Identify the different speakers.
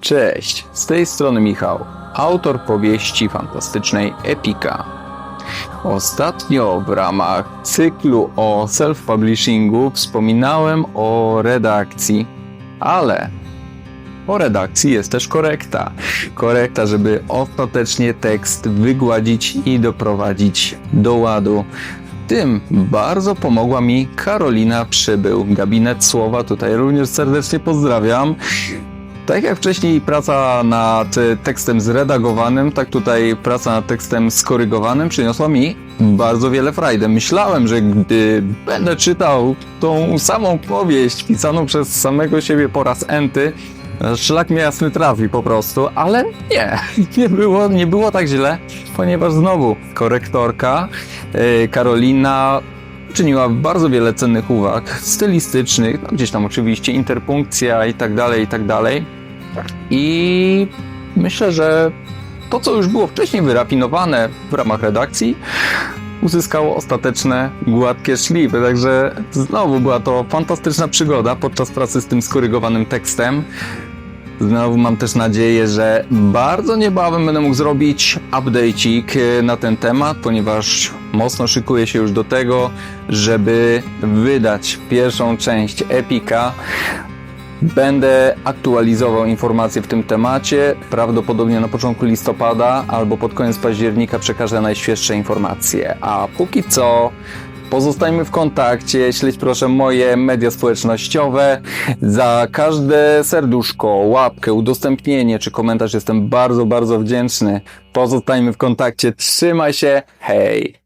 Speaker 1: Cześć, z tej strony Michał, autor powieści fantastycznej Epika. Ostatnio w ramach cyklu o self-publishingu wspominałem o redakcji, ale po redakcji jest też korekta. Korekta, żeby ostatecznie tekst wygładzić i doprowadzić do ładu. Tym bardzo pomogła mi Karolina Przybył, gabinet słowa. Tutaj również serdecznie pozdrawiam. Tak jak wcześniej praca nad tekstem zredagowanym, tak tutaj praca nad tekstem skorygowanym przyniosła mi bardzo wiele frajdy. Myślałem, że gdy będę czytał tą samą powieść pisaną przez samego siebie po raz enty, szlak mnie jasny trafi po prostu, ale nie, nie było, nie było tak źle, ponieważ znowu korektorka yy, Karolina czyniła bardzo wiele cennych uwag stylistycznych, no gdzieś tam oczywiście interpunkcja i tak dalej, i tak dalej. I myślę, że to, co już było wcześniej wyrafinowane w ramach redakcji, uzyskało ostateczne, gładkie szlify. Także znowu była to fantastyczna przygoda podczas pracy z tym skorygowanym tekstem. Znowu mam też nadzieję, że bardzo niebawem będę mógł zrobić update'ik e, na ten temat, ponieważ mocno szykuję się już do tego, żeby wydać pierwszą część Epika. Będę aktualizował informacje w tym temacie. Prawdopodobnie na początku listopada albo pod koniec października przekażę najświeższe informacje. A póki co Pozostajmy w kontakcie, śledź proszę moje media społecznościowe. Za każde serduszko, łapkę, udostępnienie czy komentarz jestem bardzo, bardzo wdzięczny. Pozostajmy w kontakcie, trzymaj się, hej!